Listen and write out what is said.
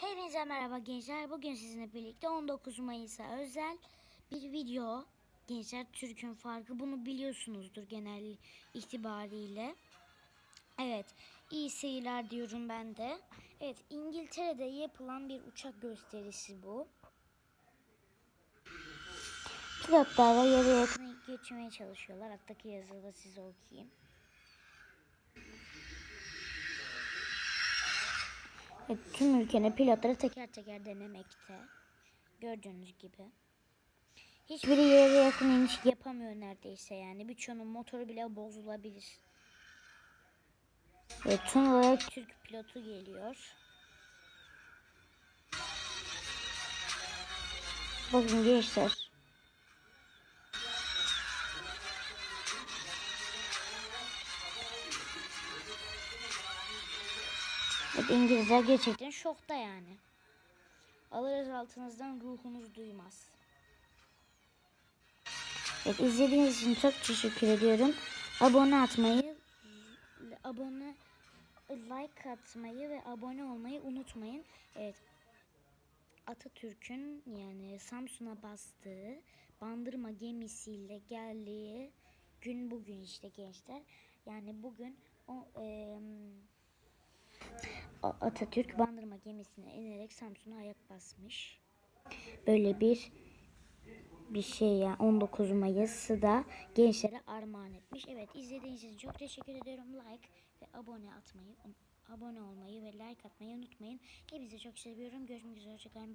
Hepinize merhaba gençler. Bugün sizinle birlikte 19 Mayıs'a özel bir video. Gençler Türk'ün farkı bunu biliyorsunuzdur genel itibariyle. Evet iyi seyirler diyorum ben de. Evet İngiltere'de yapılan bir uçak gösterisi bu. Pilotlarla yarı yakın geçmeye çalışıyorlar. Alttaki yazılı da size okuyayım. Evet, tüm ülkenin pilotları teker teker denemekte. Gördüğünüz gibi. Hiçbiri yere yakın iniş yapamıyor neredeyse yani. Birçoğunun motoru bile bozulabilir. Evet, son olarak Türk pilotu geliyor. Bakın gençler. Evet, İngilizler gerçekten şokta yani. Alırız altınızdan ruhunuz duymaz. Evet izlediğiniz için çok teşekkür ediyorum. Abone atmayı, abone like atmayı ve abone olmayı unutmayın. Evet. Atatürk'ün yani Samsun'a bastığı bandırma gemisiyle geldiği gün bugün işte gençler. Yani bugün o A- Atatürk bandırma gemisine inerek Samsun'a ayak basmış. Böyle bir bir şey ya 19 Mayıs'ı da gençlere armağan etmiş. Evet izlediğiniz için çok teşekkür ediyorum. Like ve abone atmayı, abone olmayı ve like atmayı unutmayın. Hepinizi çok seviyorum. Görüşmek üzere. Hoşçakalın.